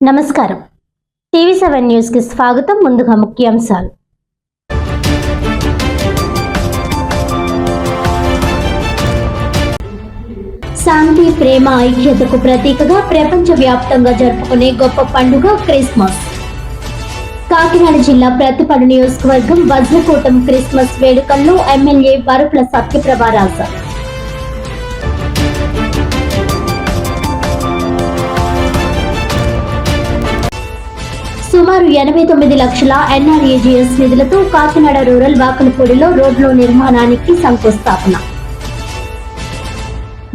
నమస్కారం. TV seven న్యూస్కి స్వాగతం. ముందుగా ముఖ్యాంశాలు. శాంతి ప్రేమ ఐక్యతకు ప్రతీకగా ప్రపంచ వ్యాప్తంగా జరుపుకునే గొప్ప పండుగ క్రిస్మస్. కాకినాడ జిల్లా ప్రతిపడు నియోజకవర్గం వజ్రకూటం క్రిస్మస్ వేడుకల్లో ఎమ్మెల్యే వరుపుల సత్యప్రభారాజు సుమారు ఎనభై తొమ్మిది లక్షల ఎన్ఆర్ఏజీఎస్ నిధులతో కాకినాడ రూరల్ వాకలపూడిలో రోడ్ల నిర్మాణానికి శంకుస్థాపన.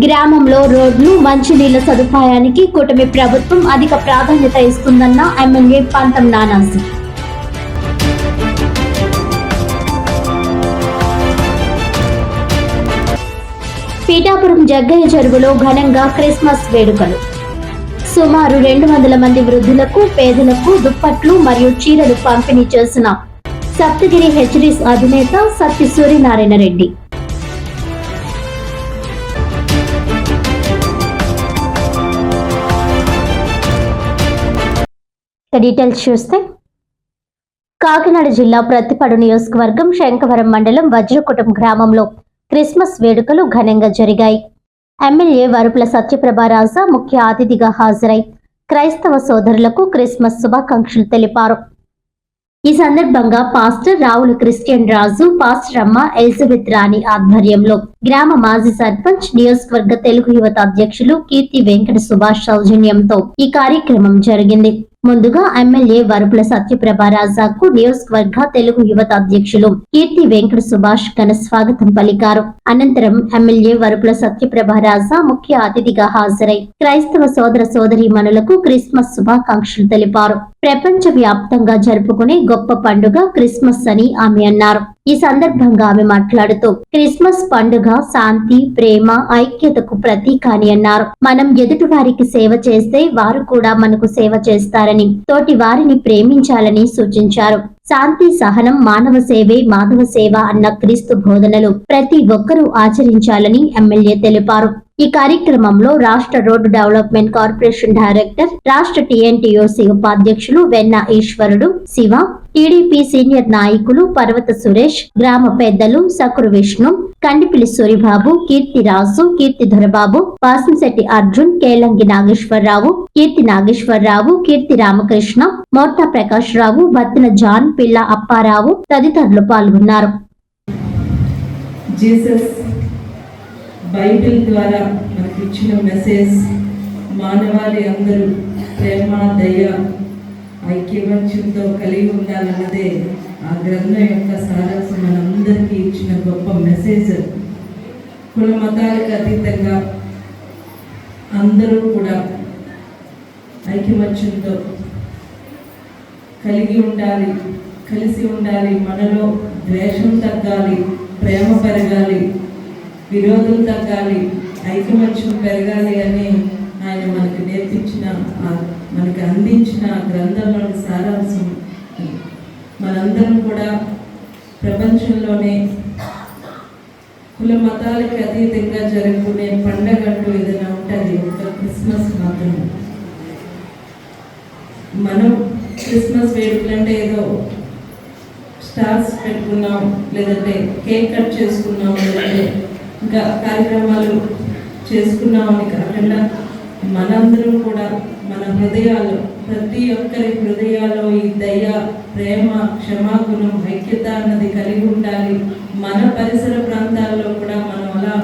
గ్రామంలో రోడ్లు మంచినీళ్ళ సదుపాయానికి కూటమి ప్రభుత్వం అధిక ప్రాధాన్యత ఇస్తుందన్న ఎమ్మెల్యే పంతం నానాసి పీఠాపురం జగ్గయ్య చెరువులో ఘనంగా క్రిస్మస్ వేడుకలు. సుమారు రెండు వందల మంది వృద్ధులకు పేదలకు దుప్పట్లు మరియు చీరలు పంపిణీ చేసిన సప్తగిరి హెచ్డిస్ అధినేత సత్య సూర్యనారాయణ రెడ్డి. డీటెయిల్స్ చూస్తే కాకినాడ జిల్లా ప్రతిపాడు నియోజకవర్గం శంకవరం మండలం వజ్రకుటం గ్రామంలో క్రిస్మస్ వేడుకలు ఘనంగా జరిగాయి. ఎమ్మెల్యే వరుపుల సత్యప్రభారాజా ముఖ్య అతిథిగా హాజరై క్రైస్తవ సోదరులకు క్రిస్మస్ శుభాకాంక్షలు తెలిపారు. ఈ సందర్భంగా pastor Ravula Christian Raju pastor అమ్మ ఎలిజబెత్ రాణి ఆధ్వర్యంలో గ్రామ మాజీ సర్పంచ్ నియోజకవర్గ తెలుగు యువత అధ్యక్షులు కీర్తి వెంకట సుభాష్ సౌజన్యంతో ఈ కార్యక్రమం జరిగింది. ముందుగా ఎమ్మెల్యే వరుపుల సత్యప్రభారాజాకు నియోజకవర్గ తెలుగు యువత అధ్యక్షులు కీర్తి వెంకట సుభాష్ ఘన స్వాగతం పలికారు. అనంతరం ఎమ్మెల్యే వరుపుల సత్యప్రభారాజా ముఖ్య అతిథిగా హాజరై క్రైస్తవ సోదర సోదరి మనులకు క్రిస్మస్ శుభాకాంక్షలు తెలిపారు. ప్రపంచ వ్యాప్తంగా జరుపుకునే గొప్ప పండుగ క్రిస్మస్ అని ఆమె అన్నారు. ఈ సందర్భంగా ఆమె మాట్లాడుతూ క్రిస్మస్ పండుగ శాంతి ప్రేమ ఐక్యతకు ప్రతీక అని అన్నారు. మనం ఎదుటి వారికి సేవ చేస్తే వారు కూడా మనకు సేవ చేస్తారని తోటి వారిని ప్రేమించాలని సూచించారు. శాంతి సహనం మానవ సేవే మాధవ సేవ అన్న క్రీస్తు బోధనలు ప్రతి ఒక్కరూ ఆచరించాలని ఎమ్మెల్యే తెలిపారు. ఈ కార్యక్రమంలో రాష్ట్ర రోడ్డు డెవలప్మెంట్ కార్పొరేషన్ డైరెక్టర్ రాష్ట్ర టీఎన్టీఓసీ ఉపాధ్యక్షులు వెన్న ఈశ్వరుడు శివ టీడీపీ సీనియర్ నాయకులు పర్వత సురేష్ గ్రామ పెద్దలు సకురు విష్ణు కండిపిలి సూరిబాబు కీర్తి రాజు కీర్తి దొరబాబు వాసంశెట్టి అర్జున్ కేలంగి నాగేశ్వరరావు కీర్తి నాగేశ్వరరావు కీర్తి రామకృష్ణ మోర్తా ప్రకాష్ రావు బత్తిన జాన్ పిల్ల అప్పారావు తదితరులు పాల్గొన్నారు. జీసస్ బైబిల్ ద్వారా మనకి ఇచ్చిన మెసేజ్ మానవాళి అందరూ ప్రేమ దయ ఐక్యవంచంతో కలిగి ఉండాలన్నదే ఆ గ్రంథం యొక్క సారాంశం. మనందరికీ ఇచ్చిన గొప్ప మెసేజ్. కుల మతాలకు అతీతంగా అందరూ కూడా ఐక్యమత్యంతో కలిగి ఉండాలి కలిసి ఉండాలి మనలో ద్వేషం తగ్గాలి ప్రేమ పెరగాలి విరోధం తగ్గాలి ఐకమత్యం పెరగాలి అని ఆయన మనకి నేర్పించిన మనకు మనకి అందించిన ఆ గ్రంథంలోని సారాంశం మనందరం కూడా ప్రపంచంలోనే కుల మతాలకి అతీతంగా జరుపుకునే పండగ అంటూ ఏదైనా ఉంటుంది ఒక క్రిస్మస్ మాత్రమే. మనం క్రిస్మస్ వేడుకలంటే ఏదో స్టార్స్ పెట్టుకున్నాం లేదంటే కేక్ కట్ చేసుకున్నాం లేదంటే ఇంకా కార్యక్రమాలు చేసుకున్నాం అని కాకుండా మనందరం కూడా మన హృదయాలు ప్రతి ఒక్కరి హృదయాల్లో ఈ దయ ప్రేమ క్షమాగుణం ఐక్యత అన్నది కలిగి ఉండాలి. మన పరిసర ప్రాంతాల్లో కూడా మనం అలా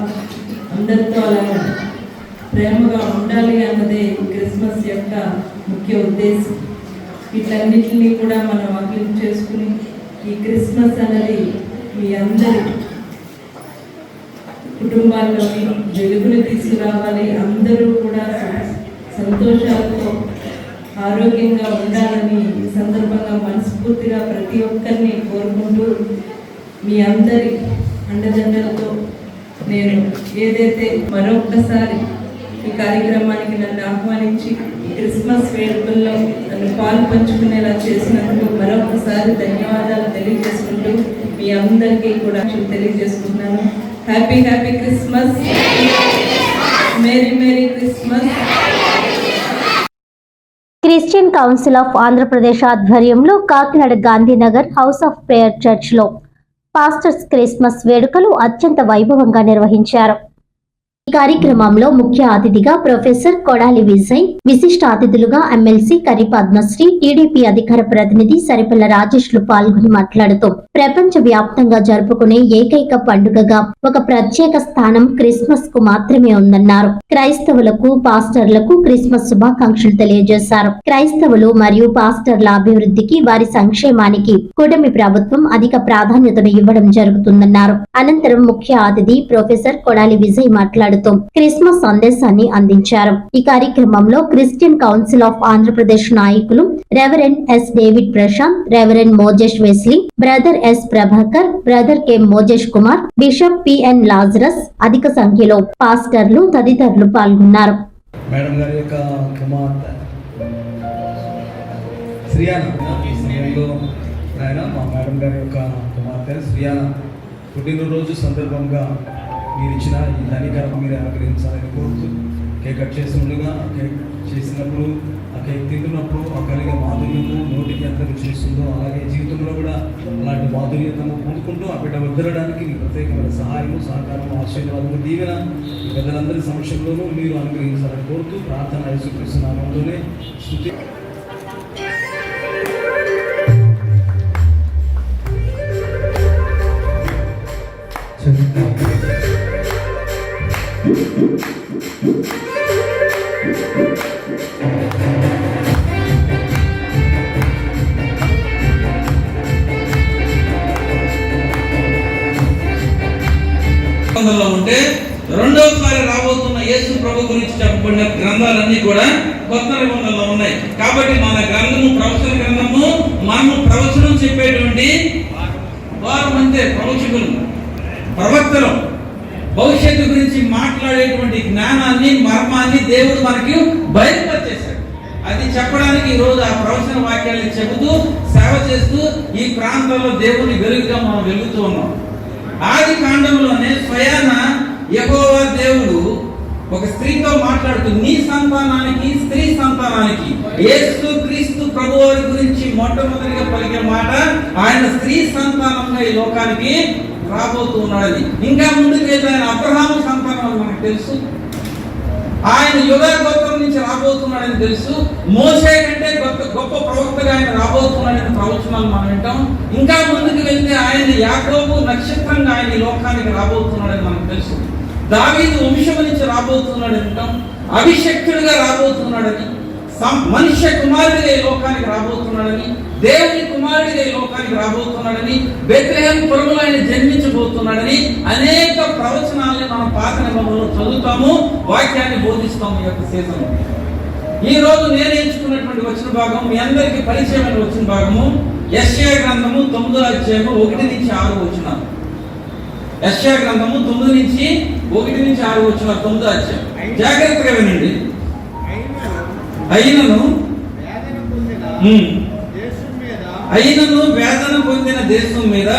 అందరితో అలా ప్రేమగా ఉండాలి అన్నదే క్రిస్మస్ యొక్క ముఖ్య ఉద్దేశం. వీటన్నిటిని కూడా మనం అభివృద్ధి చేసుకుని ఈ క్రిస్మస్ అనేది మీ అందరి కుటుంబాల్లోని వెలుగులు తీసుకురావాలి. అందరూ కూడా సంతోషాలతో ఆరోగ్యంగా ఉండాలని ఈ సందర్భంగా మనస్ఫూర్తిగా ప్రతి ఒక్కరిని కోరుకుంటూ మీ అందరి అండదండలతో నేను ఏదైతే మరొక్కసారి ఈ కార్యక్రమానికి నన్ను ఆహ్వానించి క్రిస్మస్ వేడుకల్లో నన్ను పాలు పంచుకునేలా చేసినందుకు మరొకసారి ధన్యవాదాలు తెలియజేసుకుంటూ మీ అందరికీ కూడా తెలియజేసుకుంటున్నాను. Happy happy Christmas merry merry Christmas Christian council of Andhra Pradesh ఆధ్వర్యంలో Kakinada Gandhinagar house of prayer చర్చ్లో పాస్టర్స్ క్రిస్మస్ వేడుకలు అత్యంత వైభవంగా నిర్వహించారు. ఈ కార్యక్రమంలో ముఖ్య అతిథిగా ప్రొఫెసర్ కొడాలి విజయ్ విశిష్ట అతిథులుగా ఎమ్మెల్సీ కరి పద్మశ్రీ టీడీపీ అధికార ప్రతినిధి సరిపల్ల రాజేష్లు పాల్గొని మాట్లాడుతూ ప్రపంచ వ్యాప్తంగా జరుపుకునే ఏకైక పండుగగా ఒక ప్రత్యేక స్థానం క్రిస్మస్కు మాత్రమే ఉందన్నారు. క్రైస్తవులకు పాస్టర్లకు క్రిస్మస్ శుభాకాంక్షలు తెలియజేశారు. క్రైస్తవులు మరియు పాస్టర్ల అభివృద్ధికి వారి సంక్షేమానికి కూటమి ప్రభుత్వం అధిక ప్రాధాన్యతను ఇవ్వడం జరుగుతుందన్నారు. అనంతరం ముఖ్య అతిథి ప్రొఫెసర్ కొడాలి విజయ్ మాట్లాడుతూ క్రిస్మస్ సందేశాన్ని అందించారు. ఈ కార్యక్రమంలో క్రిస్టియన్ కౌన్సిల్ ఆఫ్ ఆంధ్రప్రదేశ్ నాయకులు reverend S David Prashant reverend Mojesh Wesley brother S Prabhakar brother K Mojesh Kumar bishop PN Lazarus అధిక సంఖ్యలో పాస్టర్లు తదితరులు పాల్గొన్నారు. మేడం గారి యొక్క కుమార్తె మా మేడం గారి యొక్క కుమార్తె శ్రియాన పుట్టినరోజు సందర్భంగా మీరు ఇచ్చిన ఈ ధనికరం మీరు అనుగ్రహించాలని కోరుతూ కేక్ కట్ చేస్తుండగా కేక్ చేసినప్పుడు ఆ కేక్ తింటున్నప్పుడు ఆ కలిగే మాధుర్యము నోటికి ఎంత రుచిస్తుందో అలాగే జీవితంలో కూడా అలాంటి మాధుర్యతను పొందుకుంటూ ఆ బిడ్డ వద్దడానికి మీ ప్రత్యేకమైన సహాయము సహకారము ఆశీర్వాదము దీవెన ఈ పెద్దలందరి సమక్షంలోనూ మీరు అనుగ్రహించాలని కోరుతూ ప్రార్థన యేసుక్రీస్తు స్థుతి Thank ఉంటే రెండవసారి రాబోతున్న యేసు ప్రభు గురించి చెప్పబడిన గ్రంథాలన్నీ కూడా కొత్త నిబంధనలో ఉన్నాయి. కాబట్టి మన గ్రంథము ప్రవచన గ్రంథము మనము ప్రవచనం చెప్పేటువంటి వారు అంతే ప్రవచకులు ప్రవక్తలు. భవిష్యత్తు గురించి మాట్లాడేటువంటి జ్ఞానాన్ని మర్మాన్ని దేవుడు మనకి బయలుపరిచేశాడు. అది చెప్పడానికి ఈ రోజు ఆ ప్రవచన వాక్యాలను చెబుతూ సేవ చేస్తూ ఈ ప్రాంతంలో దేవుని వెలుగుగా మనం వెలుగుతూ ఉన్నాం. ఆది కాండంలోనే స్వయాన ఎగోవా దేవుడు ఒక స్త్రీతో మాట్లాడుతూ నీ సంతానానికి స్త్రీ సంతానానికి యేసు క్రీస్తు ప్రభు వారి గురించి మొట్టమొదటిగా పలికే మాట ఆయన స్త్రీ సంతానంగా ఈ లోకానికి రాబోతున్నాడని ఇంకా ముందుకు వెళ్తే ఆయన అబ్రహాము సంతానం అని మనకు తెలుసు. ఆయన యుగ గోత్రం నుంచి రాబోతున్నాడని తెలుసు. మోసే కంటే గొప్ప గొప్ప ప్రవక్తగా ఆయన రాబోతున్నాడని ప్రవచనాలు మనం వింటాం. ఇంకా ముందుకు వెళ్తే ఆయన యాకోబు నక్షత్రంగా ఆయన లోకానికి రాబోతున్నాడని మనకు తెలుసు. దావీదు వంశం నుంచి రాబోతున్నాడని వింటాం. అభిషక్తుడిగా రాబోతున్నాడని మనుష్య కుమారుడిగా ఈ లోకానికి రాబోతున్నాడని దేవుని కుమారుడిగా ఈ లోకానికి రాబోతున్నాడని బెత్లెహేం పురములో ఆయన జన్మించబోతున్నాడని అనేక ప్రవచనాల్ని మనం పాత నిబంధనలో చదువుతాము వాక్యాన్ని బోధిస్తాము ఈ యొక్క సీజన్ ఈ రోజు నేను ఎంచుకున్నటువంటి వచ్చిన భాగం మీ అందరికీ పరిచయమైన వచ్చిన భాగము యశ్యా గ్రంథము తొమ్మిదో అధ్యాయము ఒకటి నుంచి ఆరు వచ్చిన యశ్యా గ్రంథము తొమ్మిది నుంచి ఒకటి నుంచి ఆరు వచ్చిన తొమ్మిదో అధ్యాయం. జాగ్రత్తగా వినండి. అయినను వేదన పొందిన ఉమ్, దేశం మీద అయినను వేదన పొందిన దేశం మీద.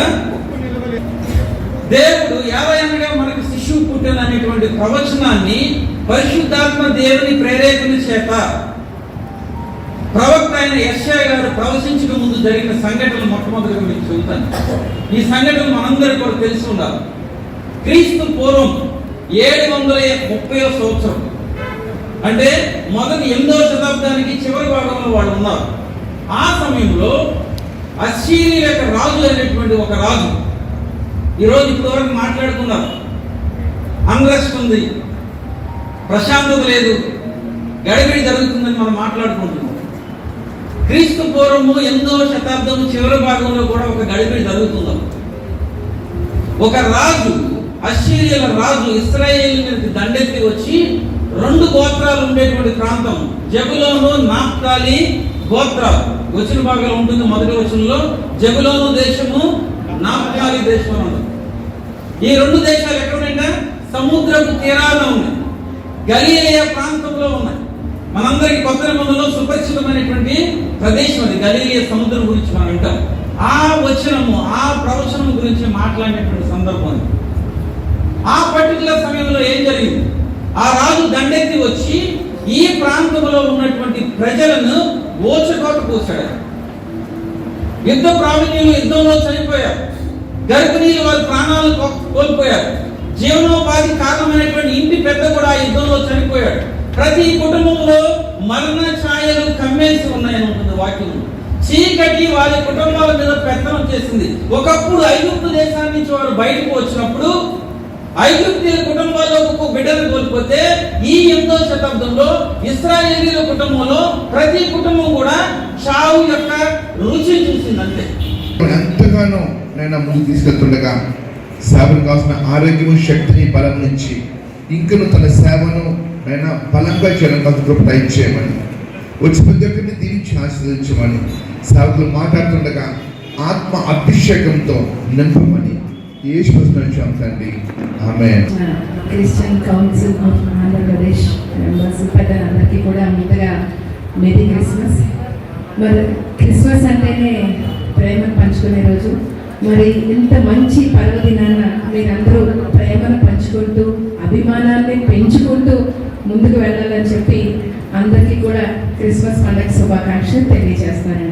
దేవుడు యాభై అనగా మనకు శిశువు పుట్టిన అనేటువంటి ప్రవచనాన్ని పరిశుద్ధాత్మ దేవుని ప్రేరేపణ చేత ప్రవక్త అయిన యశ్యా గారు ప్రవచించక ముందు జరిగిన సంఘటనలు మొట్టమొదటిగా మీకు చెబుతాను. ఈ సంఘటన మనందరికీ కూడా తెలిసి ఉండాలి. క్రీస్తు పూర్వం ఏడు వందల ముప్పై సంవత్సరం అంటే మొదటి ఎనిమిదవ శతాబ్దానికి చివరి భాగంలో వాళ్ళు ఉన్నారు. ఆ సమయంలో అశ్చీరి యొక్క రాజు అనేటువంటి ఒక రాజు ఈరోజు ఇప్పటివరకు మాట్లాడుకున్నారు అన్రెస్ట్ ఉంది ప్రశాంతత లేదు. గడిబిడి జరుగుతుందని మనం మాట్లాడుకుంటున్నాం. క్రీస్తు పూర్వము ఎనిమిదవ శతాబ్దం చివరి భాగంలో కూడా ఒక గడిబిడి జరుగుతుందాం ఒక రాజు అశ్చర్యల రాజు ఇస్రాయేల్ మీదకి దండెత్తి వచ్చి రెండు గోత్రాలు ఉండేటువంటి ప్రాంతం జబులోను నాప్తాలి గోత్రాలు. వచ్చిన భాగంలో ఉంటుంది మొదటి వచనంలో. జబులోను దేశము నాప్తాలి దేశం అని ఈ రెండు దేశాలు ఎక్కడ ఉన్నాయంటే సముద్రపు తీరాల్లో ఉన్నాయి. గలీలయ ప్రాంతంలో ఉన్నాయి. మనందరికి కొత్త నిబంధనలో సుపరిచితమైనటువంటి ప్రదేశం అది. గలీలయ సముద్రం గురించి మనం వింటాం. ఆ వచనము ఆ ప్రవచనం గురించి మాట్లాడినటువంటి సందర్భం ఆ పర్టికులర్ సమయంలో ఏం జరిగింది? ఆ రాజు దండెత్తి వచ్చి ఈ ప్రాంతంలో ఉన్నటువంటి ప్రజలను ఓచకోత కూర్చాడు. యుద్ధ ప్రావీణ్యులు యుద్ధంలో చనిపోయారు. గర్భిణీలు వారి ప్రాణాలు కోల్పోయారు. జీవనోపాధి కారణమైనటువంటి ఇంటి పెద్ద కూడా యుద్ధంలో చనిపోయాడు. ప్రతి కుటుంబంలో మరణ ఛాయలు కమ్మేసి ఉన్నాయని ఉంటుంది వాక్యం చీకటి వారి కుటుంబాల మీద పెత్తనం చేసింది. ఒకప్పుడు ఐగుప్తు దేశాన్ని నుంచి వారు బయటకు వచ్చినప్పుడు ఐగుప్తీయుల కుటుంబాల్లో ఒక బిడ్డను కోల్పోతే ఈ ఎనిమిదో శతాబ్దంలో ఇస్రాయేలీల కుటుంబంలో ప్రతి కుటుంబం కూడా చావు యొక్క రుచి చూసిందంతే. ఎంతగానో నేను ముందుకు తీసుకెళ్తుండగా సేవను కావాల్సిన ఆరోగ్యము శక్తిని బలం నుంచి ఇంకను తన సేవను నేను బలంగా చేయడం కాదు కృప దయచేయమని. వచ్చి ప్రతి దీవించి ఆశీర్వదించమని సేవకులు మాట్లాడుతుండగా ఆత్మ అభిషేకంతో నింపమని ఏ శ్వసనం తండ్రి. ఆమె Christian council of Andhra Pradesh members పెద్దలందరికీ కూడా ముందుగా మెరీ క్రిస్మస్. మరి మరి ఇంత మంచి పర్వదినాన మీరందరూ ప్రేమను పంచుకుంటూ అభిమానాన్ని పెంచుకుంటూ ముందుకు వెళ్ళాలని చెప్పి అందరికీ కూడా క్రిస్మస్ పండుగ శుభాకాంక్షలు